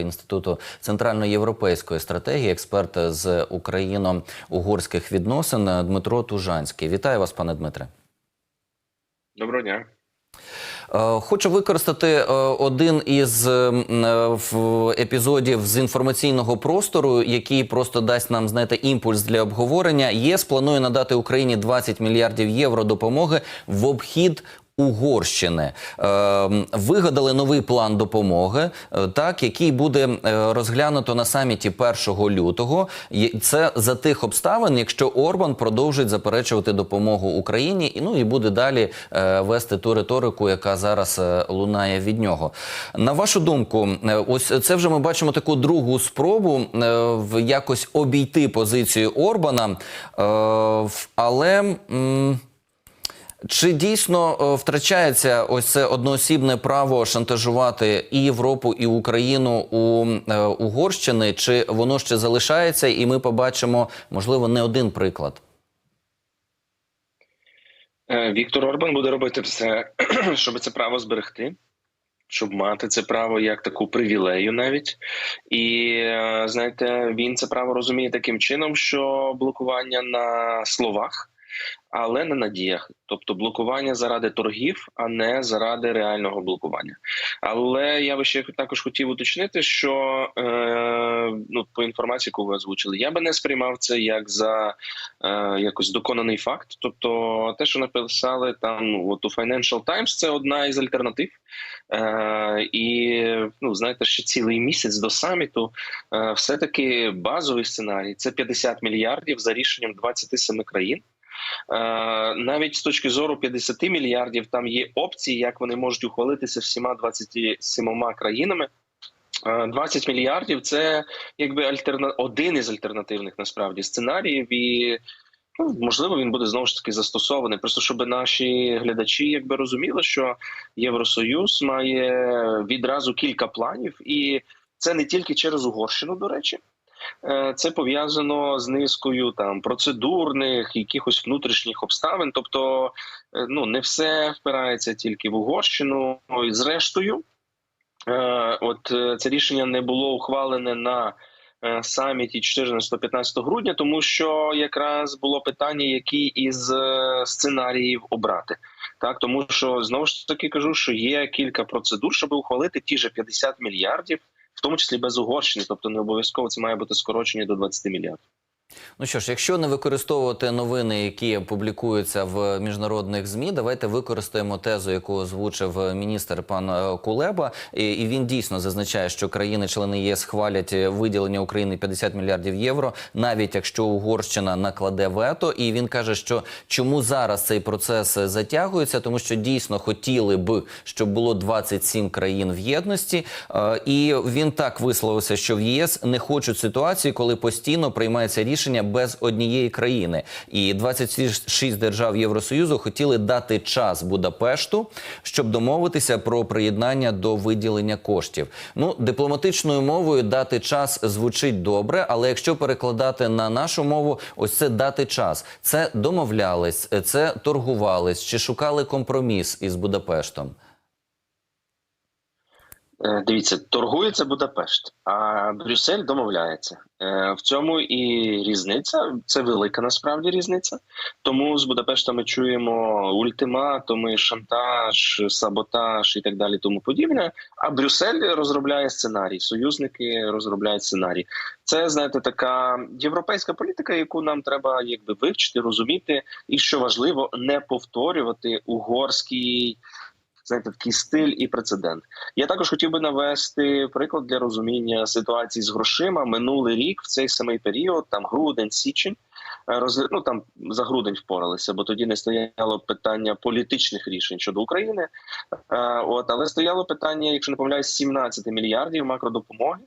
Інституту центральноєвропейської стратегії, експерт з україно-угорських відносин Дмитро Тужанський. Вітаю вас, пане Дмитре. Доброго дня. Е, Хочу використати е, один із е, епізодів з інформаційного простору, який просто дасть нам знаєте, імпульс для обговорення. ЄС планує надати Україні 20 мільярдів євро допомоги в обхід. Угорщини Е, вигадали новий план допомоги, е, так який буде е, розглянуто на саміті 1 лютого. Це за тих обставин, якщо Орбан продовжить заперечувати допомогу Україні, і ну і буде далі вести ту риторику, яка зараз лунає від нього. На вашу думку, ось це вже ми бачимо таку другу спробу в якось обійти позицію Орбана, але. Чи дійсно е, втрачається ось це одноосібне право шантажувати і Європу, і Україну у е, Угорщини? Чи воно ще залишається, і ми побачимо, можливо, не один приклад? Е, Віктор Орбан буде робити все, щоб це право зберегти, щоб мати це право як таку привілею навіть. І знаєте, він це право розуміє таким чином, що блокування на словах, але не на діях. Тобто блокування заради торгів, а не заради реального блокування. Але я би ще також хотів уточнити, що е, ну, по інформації, яку ви озвучили, я би не сприймав це як за е, якось доконаний факт. Тобто, те, що написали там от у Financial Times, це одна із альтернатив. Е, і ну, знаєте, ще цілий місяць до саміту, е, все-таки базовий сценарій це 50 мільярдів за рішенням 27 країн. Е, навіть з точки зору 50 мільярдів там є опції, як вони можуть ухвалитися всіма 27 країнами. Е, 20 мільярдів це якби альтерна... один із альтернативних насправді сценаріїв, і ну, можливо він буде знову ж таки застосований. Просто щоб наші глядачі якби розуміли, що Євросоюз має відразу кілька планів, і це не тільки через Угорщину, до речі. Е, Це пов'язано з низкою там процедурних, якихось внутрішніх обставин. Тобто, е, ну не все впирається тільки в Угорщину. Ну, І Зрештою, е, от це рішення не було ухвалене на саміті 14-15 грудня, тому що якраз було питання, які із сценаріїв обрати. Так, тому що знову ж таки кажу, що є кілька процедур, щоб ухвалити ті же 50 мільярдів, тому числі без Угорщини, тобто не обов'язково це має бути скорочення до 20 мільярдів. Ну що ж, якщо не використовувати новини, які публікуються в міжнародних змі, давайте використаємо тезу, яку озвучив міністр пан е, Кулеба. І, він дійсно зазначає, що країни-члени ЄС хвалять е, виділення України 50 мільярдів євро, навіть якщо Угорщина накладе вето. І він каже, що чому зараз цей процес затягується, тому що дійсно хотіли б, щоб було 27 країн в єдності. Е, І він так висловився, що в ЄС не хочуть ситуації, коли постійно приймається рішення без однієї країни. І 26 держав Євросоюзу хотіли дати час Будапешту, щоб домовитися про приєднання до виділення коштів. Ну, дипломатичною мовою дати час звучить добре, але якщо перекладати на нашу мову, ось це дати час. Це домовлялись, це торгувались чи шукали компроміс із Будапештом. Е, Дивіться, торгується Будапешт, а Брюссель домовляється. Е, В цьому і різниця. Це велика насправді різниця. Тому з Будапешта ми чуємо ультиматуми, шантаж, саботаж і так далі, тому подібне. А Брюссель розробляє сценарій, союзники розробляють сценарій. Це знаєте, така європейська політика, яку нам треба якби вивчити, розуміти, і що важливо, не повторювати угорський. Знаєте, такий стиль і прецедент. Я також хотів би навести приклад для розуміння ситуації з грошима. Минулий рік в цей самий період, там грудень, січень, е, роз... ну, там за грудень впоралися, бо тоді не стояло питання політичних рішень щодо України. Е, От, але стояло питання, якщо не помиляюсь, 17 мільярдів макродопомоги,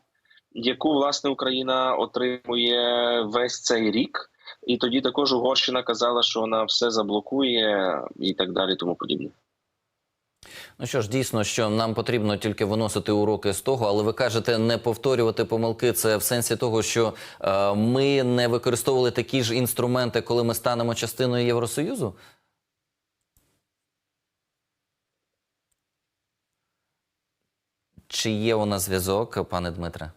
яку власне Україна отримує весь цей рік. І тоді також Угорщина казала, що вона все заблокує і так далі, тому подібне. Ну що ж, дійсно, що нам потрібно тільки виносити уроки з того, але ви кажете, не повторювати помилки. Це в сенсі того, що е, ми не використовували такі ж інструменти, коли ми станемо частиною Євросоюзу. Чи є у нас зв'язок, пане Дмитре?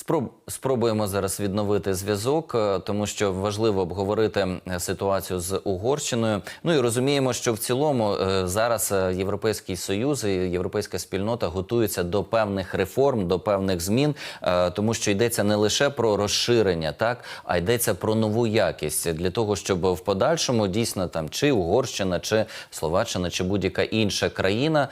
Спроб... Спробуємо зараз відновити зв'язок, е, тому що важливо обговорити е, ситуацію з Угорщиною. Ну і розуміємо, що в цілому е, зараз Європейський Союз і європейська спільнота готуються до певних реформ, до певних змін, тому що йдеться не лише про розширення, так а йдеться про нову якість для того, щоб в подальшому дійсно там чи Угорщина, чи Словаччина, чи будь-яка інша країна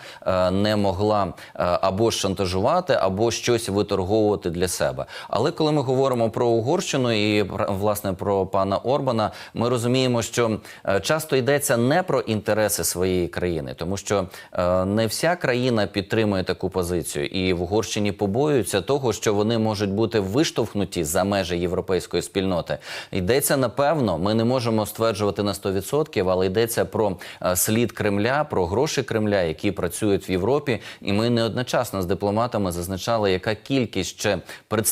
не могла або шантажувати, або щось виторговувати для себе. Але коли ми говоримо про Угорщину і власне про пана Орбана, ми розуміємо, що е, часто йдеться не про інтереси своєї країни, тому що е, не вся країна підтримує таку позицію, і в Угорщині побоюються того, що вони можуть бути виштовхнуті за межі європейської спільноти. Йдеться напевно, ми не можемо стверджувати на 100%, але йдеться про е, слід Кремля, про гроші Кремля, які працюють в Європі. І ми неодночасно з дипломатами зазначали, яка кількість ще представників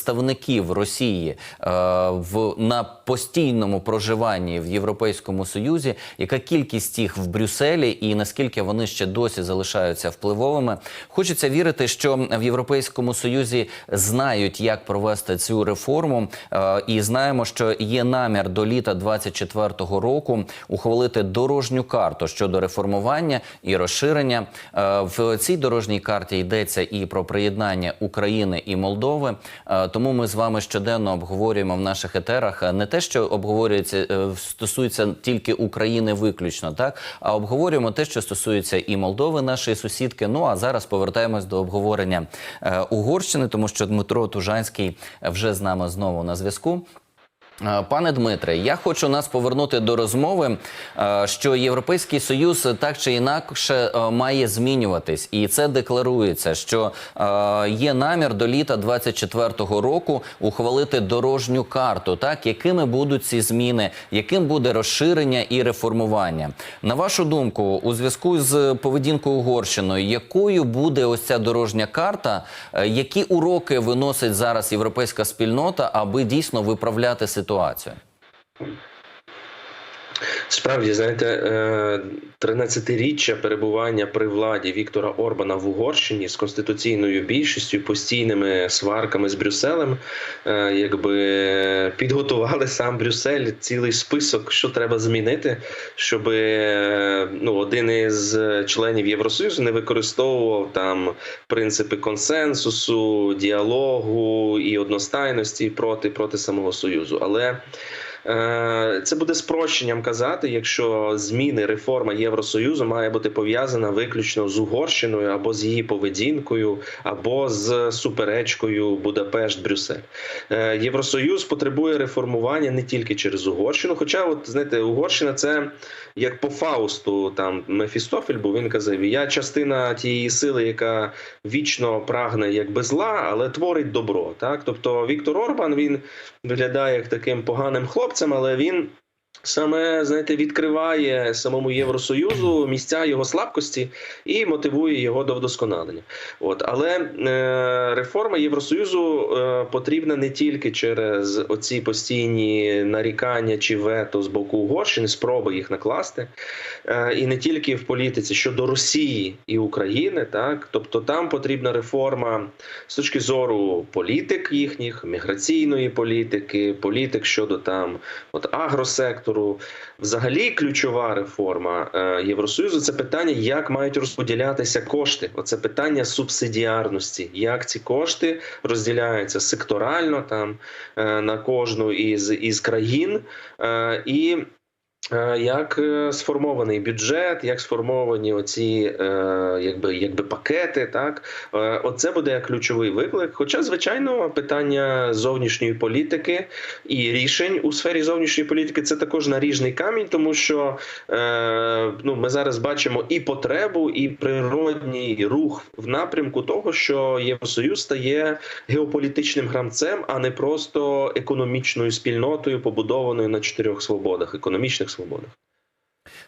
Росії е, в на постійному проживанні в Європейському Союзі, яка кількість їх в Брюсселі, і наскільки вони ще досі залишаються впливовими. Хочеться вірити, що в Європейському Союзі знають, як провести цю реформу, е, і знаємо, що є намір до літа 24-го року ухвалити дорожню карту щодо реформування і розширення. Е, В цій дорожній карті йдеться і про приєднання України і Молдови. Тому ми з вами щоденно обговорюємо в наших етерах е, не те, що обговорюється е, стосується тільки України виключно, так а обговорюємо те, що стосується і Молдови, нашої сусідки. Ну а зараз повертаємось до обговорення е, Угорщини, тому що Дмитро Тужанський вже з нами знову на зв'язку. Пане Дмитре, я хочу нас повернути до розмови, е, що Європейський Союз так чи інакше е, має змінюватись, і це декларується, що е, є намір до літа 24-го року ухвалити дорожню карту, так якими будуть ці зміни, яким буде розширення і реформування. На вашу думку, у зв'язку з поведінкою Угорщиною, якою буде ось ця дорожня карта, які уроки виносить зараз європейська спільнота, аби дійсно виправляти ситуацію? ситуацію? Справді, знаєте, е, 13-річчя перебування при владі Віктора Орбана в Угорщині з конституційною більшістю, постійними сварками з Брюсселем, е, якби підготували сам Брюссель цілий список, що треба змінити, щоб ну, один із членів Євросоюзу не використовував там принципи консенсусу, діалогу і одностайності проти, проти самого союзу. Але Е, Це буде спрощенням казати, якщо зміни реформа Євросоюзу має бути пов'язана виключно з Угорщиною або з її поведінкою, або з суперечкою Будапешт-Брюссель. Е, Євросоюз потребує реформування не тільки через Угорщину. Хоча, от знаєте, Угорщина це як по Фаусту, там Мефістофель, був він казав, я частина тієї сили, яка вічно прагне якби зла, але творить добро. Так, тобто Віктор Орбан він виглядає як таким поганим хлопцем, але він. Саме знаєте, відкриває самому Євросоюзу місця його слабкості і мотивує його до вдосконалення. От але е, реформа Євросоюзу е, потрібна не тільки через оці постійні нарікання чи вето з боку Угорщини, спроби їх накласти, е, і не тільки в політиці щодо Росії і України, так тобто там потрібна реформа з точки зору політик їхніх, міграційної політики, політик щодо там от агросектору. Взагалі, ключова реформа е, Євросоюзу це питання, як мають розподілятися кошти. Оце питання субсидіарності, як ці кошти розділяються секторально там е, на кожну із, із країн. Е, і Як е, сформований бюджет, як сформовані оці е, якби, якби пакети, так Е, оце буде ключовий виклик. Хоча, звичайно, питання зовнішньої політики і рішень у сфері зовнішньої політики це також наріжний камінь, тому що е, ну, ми зараз бачимо і потребу, і природній рух в напрямку того, що Євросоюз стає геополітичним гравцем, а не просто економічною спільнотою, побудованою на чотирьох свободах, економічних свободах.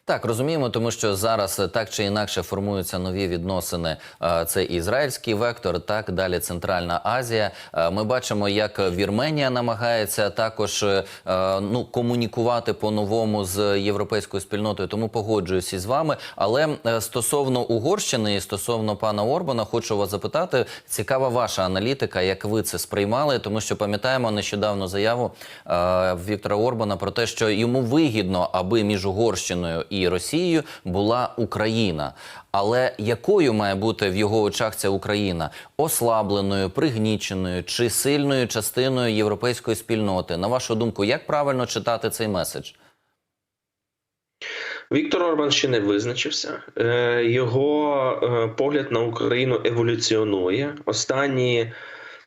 Так, розуміємо, тому що зараз е, так чи інакше формуються нові відносини. Е, Це ізраїльський вектор, так далі Центральна Азія. Е, Ми бачимо, як Вірменія намагається також ну комунікувати по-новому з європейською спільнотою. Тому погоджуюсь із вами. Але стосовно Угорщини і стосовно пана Орбана, хочу вас запитати. Цікава ваша аналітика, як ви це сприймали, тому що пам'ятаємо нещодавно заяву Віктора Орбана про те, що йому вигідно, аби між Угорщиною і Росією була Україна. Але якою має бути в його очах ця Україна? Ослабленою, пригніченою чи сильною частиною європейської спільноти? На вашу думку, як правильно читати цей меседж? Віктор Орбан ще не визначився. Е, Його е, погляд на Україну еволюціонує. Останні,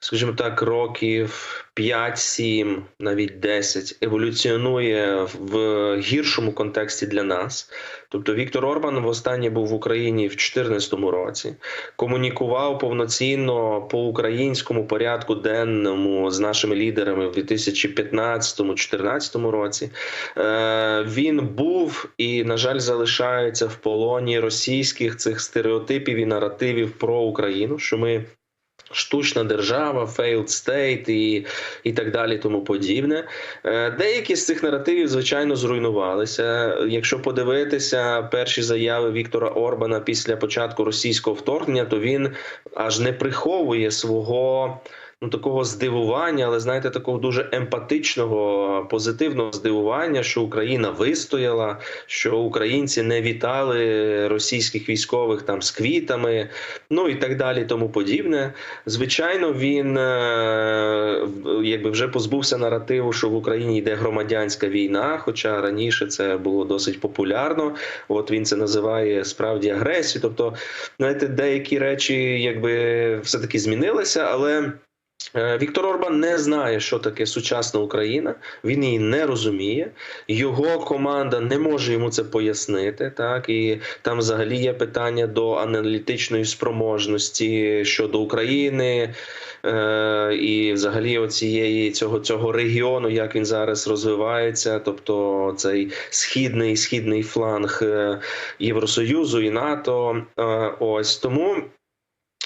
скажімо так, років 5-7, навіть 10 еволюціонує в гіршому контексті для нас. Тобто Віктор Орбан востаннє був в Україні в 2014 році, комунікував повноцінно по українському порядку денному з нашими лідерами в 2015-2014 році. Е, Він був і, на жаль, залишається в полоні російських цих стереотипів і наративів про Україну, що ми. Штучна держава, failed state і, і так далі, тому подібне. Е, Деякі з цих наративів, звичайно, зруйнувалися. Якщо подивитися перші заяви Віктора Орбана після початку російського вторгнення, то він аж не приховує свого ну такого здивування, але знаєте, такого дуже емпатичного, позитивного здивування, що Україна вистояла, що українці не вітали російських військових там з квітами, ну і так далі, тому подібне. Звичайно, він е, якби вже позбувся наративу, що в Україні йде громадянська війна. Хоча раніше це було досить популярно. От він це називає справді агресією. Тобто, знаєте, деякі речі, якби все таки змінилися, але. Е, Віктор Орбан не знає, що таке сучасна Україна. Він її не розуміє. Його команда не може йому це пояснити. Так і там взагалі є питання до аналітичної спроможності щодо України е, і взагалі оцієї цього цього регіону, як він зараз розвивається, тобто цей східний східний фланг е, Євросоюзу і НАТО. Е, ось тому.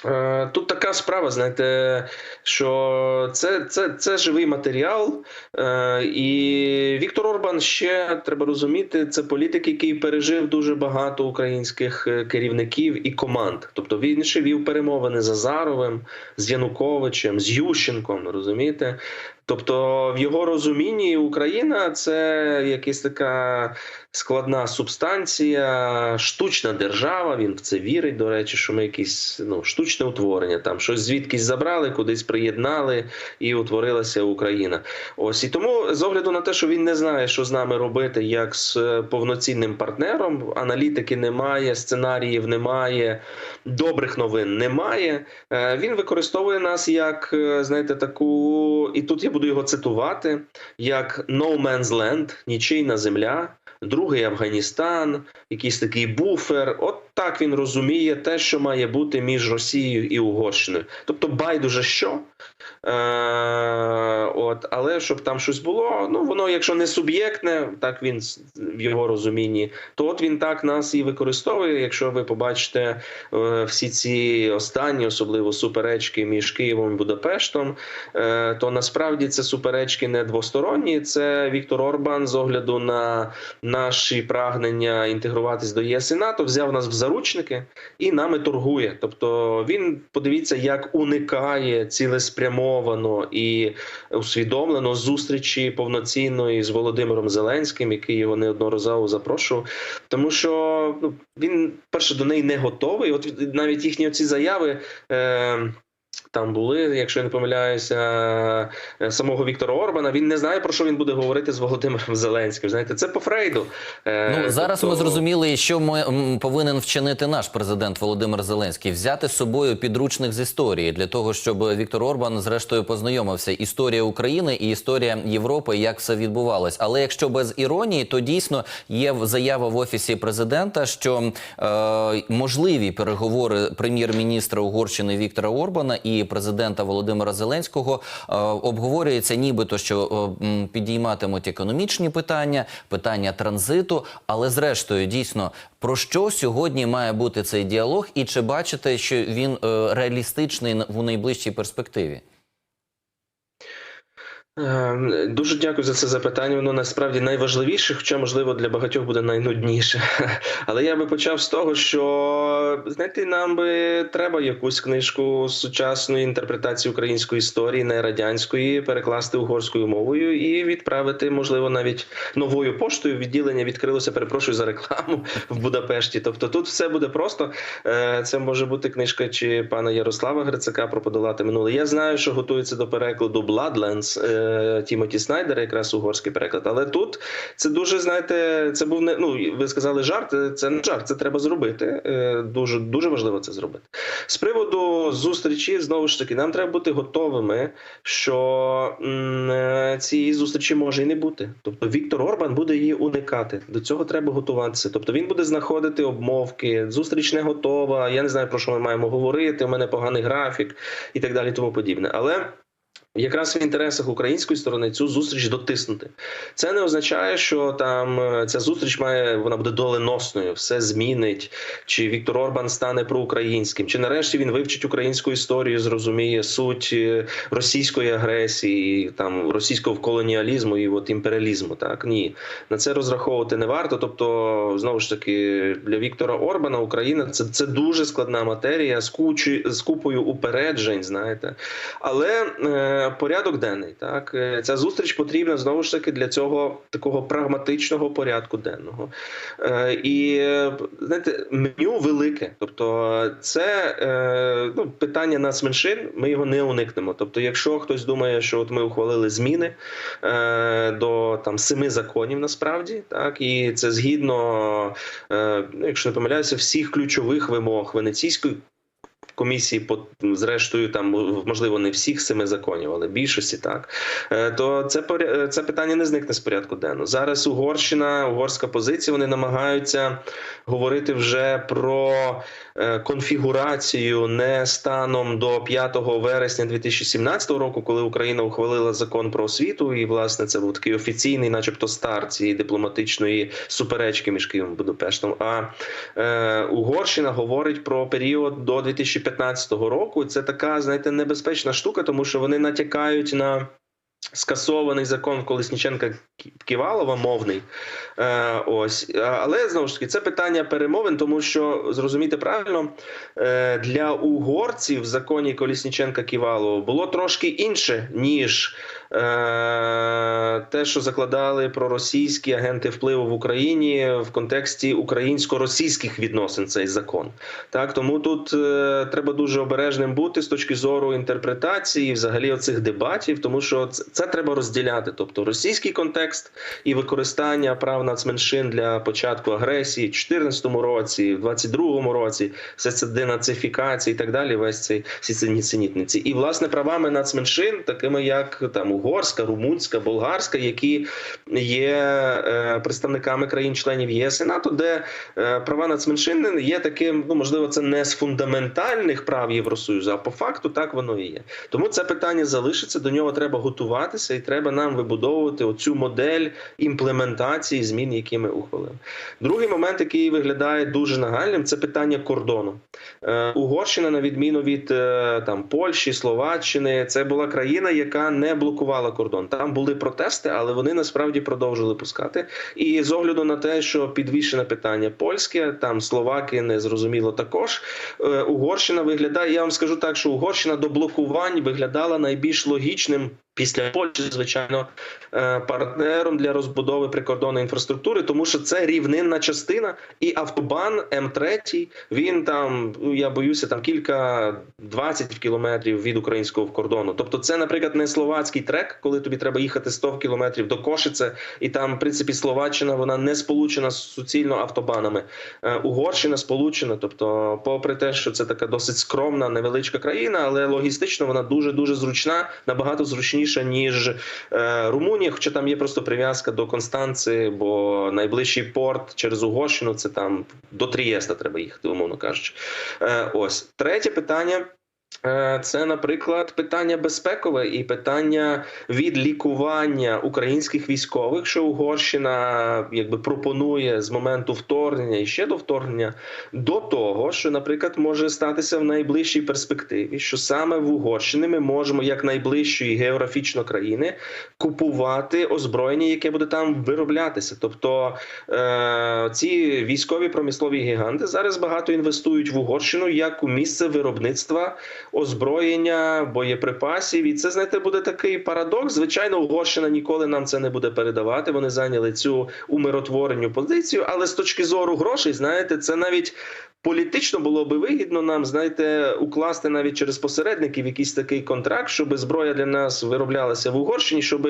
Е, Тут така справа, знаєте, що це, це, це живий матеріал, е, і Віктор Орбан ще треба розуміти, це політик, який пережив дуже багато українських е, керівників і команд. Тобто він ще вів перемовини з Азаровим, з Януковичем, з Ющенком, розумієте? Тобто, в його розумінні Україна це якась така складна субстанція, штучна держава. Він в це вірить. До речі, що ми якісь ну штучне утворення, там щось звідкись забрали, кудись приєднали і утворилася Україна. Ось і тому, з огляду на те, що він не знає, що з нами робити, як з е, повноцінним партнером, аналітики немає, сценаріїв немає, добрих новин немає. е, Він використовує нас як е, знаєте, таку, і тут я буду його цитувати: як «no man's land», нічийна земля. Другий Афганістан, якийсь такий буфер. От так він розуміє те, що має бути між Росією і Угорщиною. Тобто, байдуже що. Е, от, але щоб там щось було, ну воно, якщо не суб'єктне, так він в його розумінні, то от він так нас і використовує. Якщо ви побачите е, всі ці останні, особливо суперечки між Києвом і Будапештом, е, то насправді це суперечки не двосторонні. Це Віктор Орбан з огляду на наші прагнення інтегруватись до ЄС і НАТО, взяв нас в заручники і нами торгує. Тобто він подивіться, як уникає цілеспрямовано і усвідомлено зустрічі повноцінної з Володимиром Зеленським, який його неодноразово запрошував. Тому що ну він перше до неї не готовий. От навіть їхні оці заяви. Е, там були, якщо я не помиляюся, е, самого Віктора Орбана. Він не знає про що він буде говорити з Володимиром Зеленським. Знаєте, це по Фрейду. Е, Ну зараз тобто- ми зрозуміли, що ми, повинен вчинити наш президент Володимир Зеленський взяти з собою підручник з історії для того, щоб Віктор Орбан зрештою познайомився. Історія України і історія Європи, як все відбувалось. Але якщо без іронії, то дійсно є заява в офісі президента, що е, можливі переговори прем'єр-міністра Угорщини Віктора Орбана і канцелярії президента Володимира Зеленського е, обговорюється, нібито що е, підійматимуть економічні питання, питання транзиту. Але зрештою, дійсно, про що сьогодні має бути цей діалог, і чи бачите, що він е, реалістичний в найближчій перспективі? Е, Дуже дякую за це запитання. Воно насправді найважливіше, хоча, можливо, для багатьох буде найнудніше. Але я би почав з того, що знаєте, нам би треба якусь книжку сучасної інтерпретації української історії, не радянської, перекласти угорською мовою і відправити, можливо, навіть новою поштою. Відділення відкрилося. Перепрошую за рекламу в Будапешті. Тобто тут все буде просто. Е, Це може бути книжка чи пана Ярослава Грицака про подолати минуле. Я знаю, що готується до перекладу Bloodlands е, Тімоті Снайдера, якраз угорський переклад. Але тут це дуже знаєте, це був не ну ви сказали жарт. Це не жарт, це треба зробити. Е, Дуже дуже важливо це зробити. З приводу зустрічі, знову ж таки, нам треба бути готовими, що е, цієї зустрічі може і не бути. Тобто Віктор Орбан буде її уникати. До цього треба готуватися. Тобто він буде знаходити обмовки, зустріч не готова. Я не знаю про що ми маємо говорити. У мене поганий графік і так далі, тому подібне. Але Якраз в інтересах української сторони цю зустріч дотиснути. Це не означає, що там е, ця зустріч має вона буде доленосною, все змінить, чи Віктор Орбан стане проукраїнським, чи нарешті він вивчить українську історію, зрозуміє суть е, російської агресії, там російського колоніалізму і от імперіалізму. Так ні, на це розраховувати не варто. Тобто, знову ж таки, для Віктора Орбана Україна це, це дуже складна матерія з кучі з купою упереджень, знаєте. Але е, порядок денний, так Е, ця зустріч потрібна знову ж таки для цього такого прагматичного порядку денного. Е, і знаєте, меню велике. Тобто, це е, ну, питання нацменшин, ми його не уникнемо. Тобто, якщо хтось думає, що от ми ухвалили зміни до там семи законів, насправді, так і це згідно, ну, якщо не помиляюся, всіх ключових вимог Венеційської комісії, по зрештою, там можливо не всіх семи законів, але більшості так. Е, То це поря- це питання не зникне з порядку денного. Зараз Угорщина, угорська позиція, вони намагаються говорити вже про е, конфігурацію не станом до 5 вересня 2017 року, коли Україна ухвалила закон про освіту, і власне це був такий офіційний, начебто, старт цієї дипломатичної суперечки між Києвом і Будапештом. А е, Угорщина говорить про період до 2015 року. Це така, знаєте, небезпечна штука, тому що вони натякають на. Скасований закон Колесніченка Ківалова мовний, е, ось але знову ж таки це питання перемовин, тому що зрозуміти правильно е, для угорців в законі Колісніченка Ківалова було трошки інше ніж те, що закладали проросійські агенти впливу в Україні в контексті українсько-російських відносин. Цей закон так тому тут е, треба дуже обережним бути з точки зору інтерпретації, взагалі оцих дебатів, тому що це, це треба розділяти. Тобто російський контекст і використання прав нацменшин для початку агресії в 2014 році, в 22-му році, все це денацифікація і так далі. Весь цей всі. І власне правами нацменшин, такими як там угорська, румунська, болгарська, які є е, представниками країн-членів ЄС і НАТО, де е, права нацменшин є таким, ну можливо, це не з фундаментальних прав Євросоюзу, а по факту так воно і є. Тому це питання залишиться. До нього треба готуватися, і треба нам вибудовувати оцю модель імплементації змін, які ми ухвалили. Другий момент, який виглядає дуже нагальним, це питання кордону. Е, Угорщина, на відміну від там Польщі, Словаччини, це була країна, яка не блокувала кордон. Там були протести, але вони насправді продовжили пускати. І з огляду на те, що підвішене питання польське, там словаки не зрозуміло також. е, Угорщина виглядає. Я вам скажу так, що Угорщина до блокувань виглядала найбільш логічним. Після Польщі, звичайно, е, партнером для розбудови прикордонної інфраструктури, тому що це рівнинна частина, і автобан М3, він там, ну я боюся, там кілька 20 кілометрів від українського кордону. Тобто, це, наприклад, не словацький трек, коли тобі треба їхати 100 кілометрів до Кошице, і там, в принципі, Словаччина вона не сполучена суцільно автобанами. Е, Угорщина сполучена. Тобто, попри те, що це така досить скромна, невеличка країна, але логістично вона дуже дуже зручна, набагато зручніша ніж е, Румунія. Хоча там є просто прив'язка до Констанци, бо найближчий порт через Угорщину це там до Трієста треба їхати, умовно кажучи. Е, ось третє питання. Е, Це, наприклад, питання безпекове і питання відлікування українських військових, що Угорщина якби пропонує з моменту вторгнення і ще до вторгнення, до того, що, наприклад, може статися в найближчій перспективі, що саме в Угорщині ми можемо, як найближчої географічно країни, купувати озброєння, яке буде там вироблятися. Тобто е, ці військові промислові гіганти зараз багато інвестують в Угорщину як у місце виробництва озброєння, боєприпасів. І це знаєте, буде такий парадокс. Звичайно, Угорщина ніколи нам це не буде передавати. Вони зайняли цю умиротворенню позицію, але з точки зору грошей, знаєте, це навіть. Політично було би вигідно нам, знаєте, укласти навіть через посередників якийсь такий контракт, щоб зброя для нас вироблялася в Угорщині, щоб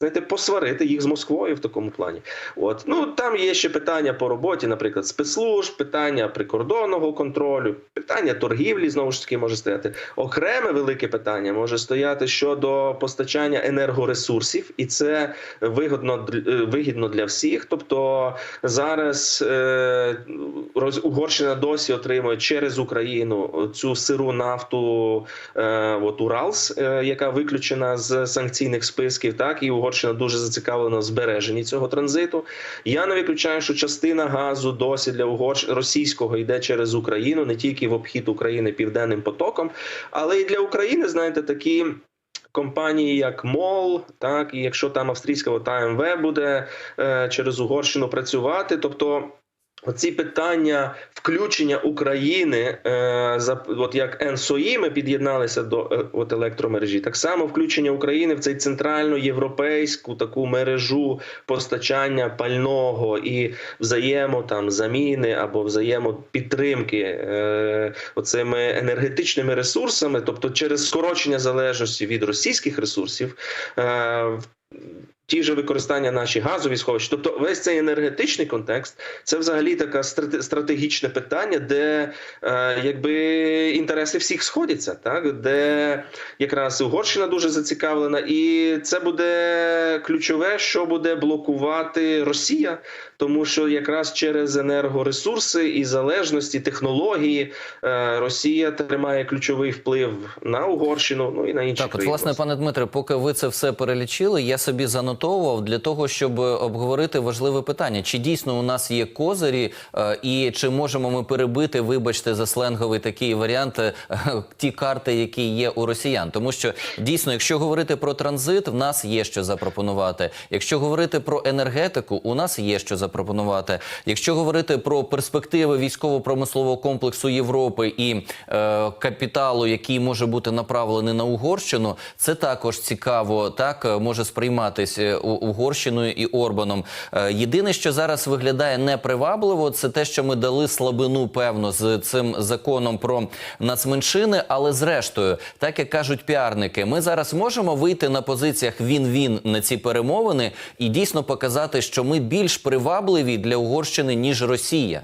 знаєте, посварити їх з Москвою в такому плані. От ну там є ще питання по роботі, наприклад, спецслужб, питання прикордонного контролю, питання торгівлі знову ж таки може стояти. Окреме велике питання може стояти щодо постачання енергоресурсів, і це вигідно е, вигідно для всіх. Тобто зараз е, Угорщина досі отримує через Україну цю сиру нафту е, от Уралс, е, яка виключена з санкційних списків. Так і Угорщина дуже зацікавлена в збереженні цього транзиту. Я не виключаю, що частина газу досі для Угорщ... російського йде через Україну, не тільки в обхід України південним потоком, але і для України, знаєте, такі. Компанії, як МОЛ, так і якщо там австрійська ОТМВ буде е, через Угорщину працювати, тобто Оці питання включення України, е, за от як НСОІ ми під'єдналися до е, от електромережі, так само включення України в цей центральноєвропейську таку мережу постачання пального і взаємо там заміни або взаємопідтримки е, оцими енергетичними ресурсами, тобто через скорочення залежності від російських ресурсів. Е, Ті ж використання наші газові сховища, тобто весь цей енергетичний контекст, це взагалі таке страте- стратегічне питання, де е, якби інтереси всіх сходяться, так? Де якраз Угорщина дуже зацікавлена, і це буде ключове, що буде блокувати Росія, тому що якраз через енергоресурси і залежності технології е, Росія тримає ключовий вплив на Угорщину, ну і на інші Так, от, власне, пане Дмитре, поки ви це все перелічили, я собі занотовував для того, щоб обговорити важливе питання: чи дійсно у нас є козирі, е, і чи можемо ми перебити, вибачте, за сленговий такий варіант, е, ті карти, які є у росіян? Тому що дійсно, якщо говорити про транзит, в нас є що запропонувати. Якщо говорити про енергетику, у нас є що запропонувати. Якщо говорити про перспективи військово-промислового комплексу Європи і е, капіталу, який може бути направлений на Угорщину, це також цікаво. Так е, може сприйматись Угорщиною і Орбаном. Е, єдине, що зараз виглядає непривабливо, це те, що ми дали слабину, певно, з цим законом про нацменшини. Але зрештою, так як кажуть піарники, ми зараз можемо вийти на позиціях він-він на ці перемовини і дійсно показати, що ми більш привабливі для Угорщини ніж Росія.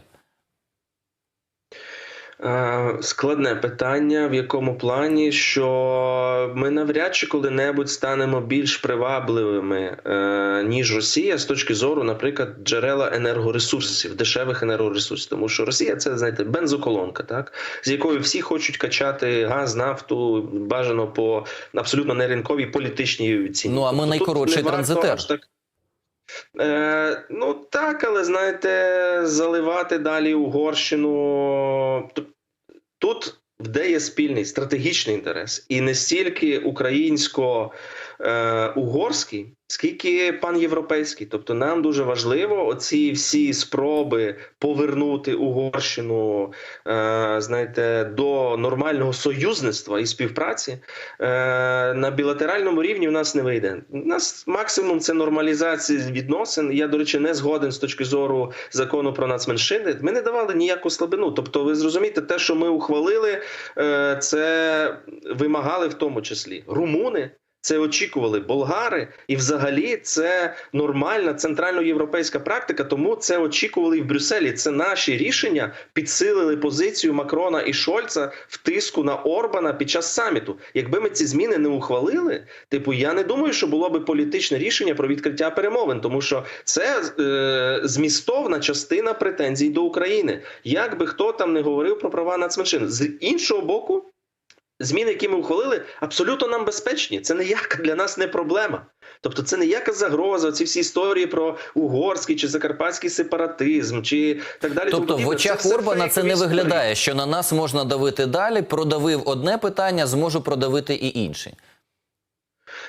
Е, Складне питання, в якому плані, що ми навряд чи коли-небудь станемо більш привабливими е, ніж Росія з точки зору, наприклад, джерела енергоресурсів, дешевих енергоресурсів, тому що Росія це знаєте бензоколонка, так з якою всі хочуть качати газ, нафту, бажано по абсолютно неринковій політичній ціні. Ну, а ми Тобто найкоротший транзитер. так Е, ну так, але знаєте, заливати далі Угорщину. Тут, де є спільний стратегічний інтерес, і не стільки українсько-угорський, скільки панєвропейський. Тобто нам дуже важливо оці всі спроби повернути Угорщину, е, знаєте, до нормального союзництва і співпраці е, на білатеральному рівні. У нас не вийде. У нас максимум це нормалізація відносин. Я, до речі, не згоден з точки зору закону про нацменшини. Ми не давали ніяку слабину. Тобто, ви зрозумієте, те, що ми ухвалили, е, це вимагали в тому числі румуни. Це очікували болгари, і взагалі це нормальна центральноєвропейська практика. Тому це очікували і в Брюсселі. Це наші рішення підсилили позицію Макрона і Шольца в тиску на Орбана під час саміту. Якби ми ці зміни не ухвалили, типу, я не думаю, що було би політичне рішення про відкриття перемовин, тому що це е, змістовна частина претензій до України. Як би хто там не говорив про права нацменшин з іншого боку. Зміни, які ми ухвалили, абсолютно нам безпечні. Це ніяка для нас не проблема. Тобто, це ніяка загроза. Ці всі історії про угорський чи закарпатський сепаратизм, чи так далі. тому Тобто в очах це Орбана це не виглядає, що на нас можна давити далі. Продавив одне питання, зможу продавити і інші.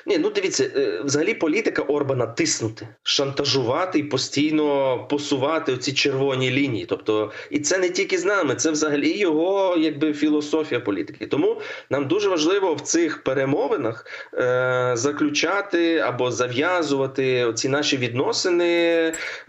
Ні, ну дивіться, е, взагалі політика Орбана тиснути, шантажувати і постійно посувати ці червоні лінії. Тобто, і це не тільки з нами, це взагалі його якби філософія політики. Тому нам дуже важливо в цих перемовинах е, заключати або зав'язувати ці наші відносини,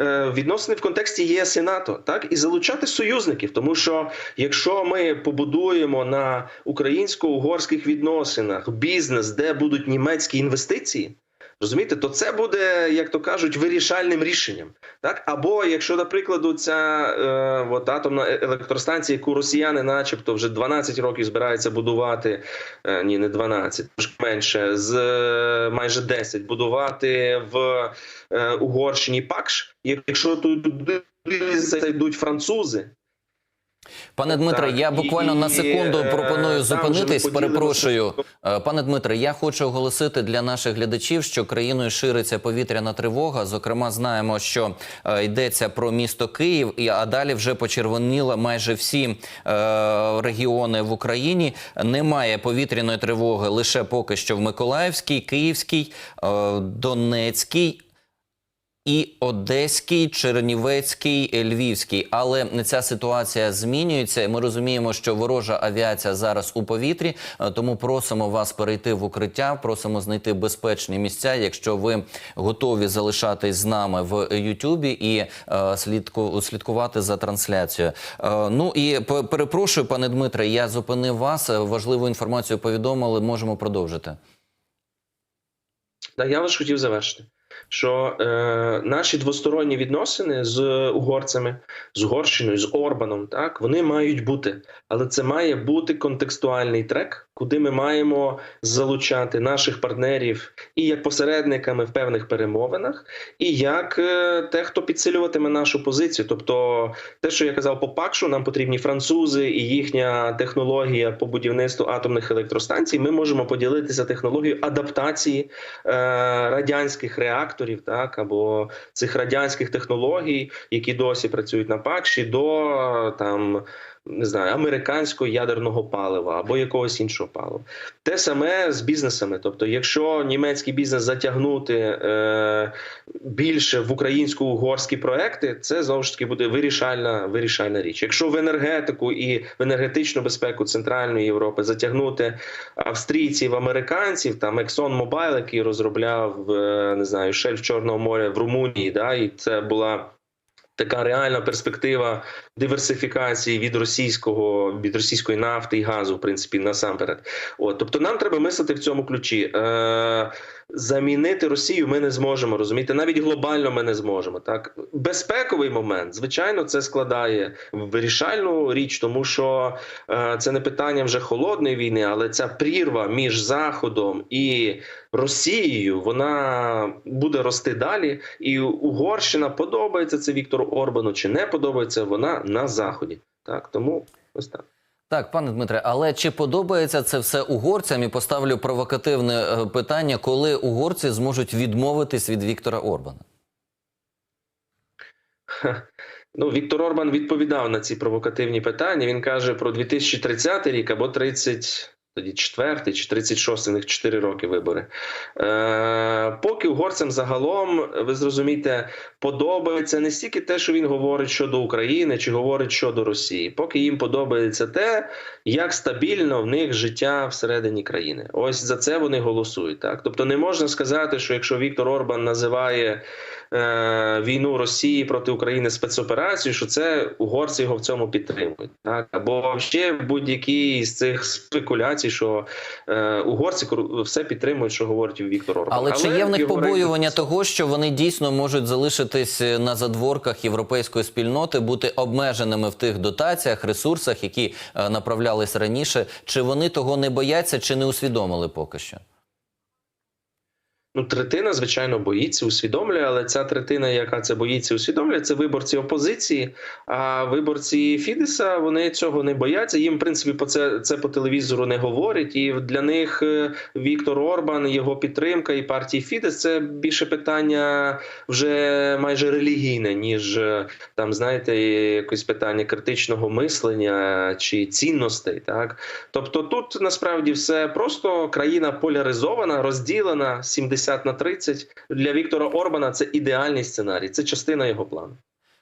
е, відносини в контексті ЄС і НАТО, так і залучати союзників. Тому що якщо ми побудуємо на українсько-угорських відносинах бізнес, де будуть німецькі інвестиції. Розумієте, то це буде, як то кажуть, вирішальним рішенням. Так? Або якщо, наприклад, ця е, от, атомна е- електростанція, яку росіяни, начебто, вже 12 років збираються будувати, е, ні, не 12, трошки менше, з е, майже 10, будувати в е, Угорщині Пакш, якщо туди зайдуть французи, Пане Дмитре, я буквально на секунду е, пропоную зупинитись. Перепрошую. Е, пане Дмитре. Я хочу оголосити для наших глядачів, що країною шириться повітряна тривога. Зокрема, знаємо, що е, йдеться про місто Київ, і а далі вже почервоніли майже всі регіони в Україні. Немає повітряної тривоги лише поки що в Миколаївській, Київській, Донецькій. І Одеський, Чернівецький, Львівський, але ця ситуація змінюється. Ми розуміємо, що ворожа авіація зараз у повітрі. е, Тому просимо вас перейти в укриття. Просимо знайти безпечні місця. Якщо ви готові залишатись з нами в Ютубі і е, слідку слідкувати за трансляцією. Е, ну і перепрошую, пане Дмитре, я зупинив вас. е, Важливу інформацію повідомили. Можемо продовжити. Да, я лише хотів завершити, що е, наші двосторонні відносини з угорцями, з Угорщиною, з Орбаном, так вони мають бути, але це має бути контекстуальний трек, куди ми маємо залучати наших партнерів і як посередниками в певних перемовинах, і як е, те, хто підсилюватиме нашу позицію. Тобто, те, що я казав по Пакшу, нам потрібні французи і їхня технологія по будівництву атомних електростанцій. Ми можемо поділитися технологією адаптації е, радянських реакторів, так або цих радянських технологій, які досі працюють на Пакші, до там. Не знаю, американського ядерного палива або якогось іншого палива. Те саме з бізнесами. Тобто, якщо німецький бізнес затягнути е, більше в українсько-угорські проекти, це знову ж таки буде вирішальна, вирішальна річ. Якщо в енергетику і в енергетичну безпеку Центральної Європи затягнути австрійців, американців, там Exxon Mobil, який розробляв е, не знаю, шельф Чорного моря в Румунії, да, і це була. Така реальна перспектива диверсифікації від російського від російської нафти і газу, в принципі, насамперед. От тобто, нам треба мислити в цьому ключі. Е, Замінити Росію ми не зможемо розуміти. Навіть глобально ми не зможемо. Так безпековий момент, звичайно, це складає вирішальну річ, тому що е, це не питання вже холодної війни, але ця прірва між Заходом і Росією вона буде рости далі. І Угорщина подобається це Віктору Орбану чи не подобається вона на заході. Так тому ось так. Так, пане Дмитре, але чи подобається це все угорцям? І поставлю провокативне е, питання, коли угорці зможуть відмовитись від Віктора Орбана? Ну, Віктор Орбан відповідав на ці провокативні питання. Він каже про 2030 рік або 30, тоді 4 чи 36, у них 4 роки вибори. Е, поки угорцям загалом, ви зрозумієте, подобається не стільки те, що він говорить щодо України чи говорить щодо Росії, поки їм подобається те, як стабільно в них життя всередині країни. Ось за це вони голосують. Так, тобто не можна сказати, що якщо Віктор Орбан називає війну Росії проти України спецоперацією, що це угорці його в цьому підтримують. Так або ще будь-які з цих спекуляцій, що е, угорці все підтримують, що говорить Віктор Орбан. Але, чи є в них побоювання рейтинг- того, що вони дійсно можуть залишитись е, на задворках європейської спільноти, бути обмеженими в тих дотаціях, ресурсах, які е, направлялись раніше? Чи вони того не бояться, чи не усвідомили поки що? Ну, третина, звичайно, боїться, усвідомлює, але ця третина, яка це боїться, усвідомлює, це виборці опозиції. А виборці Фідеса вони цього не бояться. Їм, в принципі, по це, це по телевізору не говорять. І для них е, Віктор Орбан, його підтримка і партії Фідес це більше питання вже майже релігійне, ніж е, там, знаєте, якось питання критичного мислення чи цінностей. Так, тобто тут насправді все просто країна поляризована, розділена 70 на 30. Для Віктора Орбана це ідеальний сценарій, це частина його плану.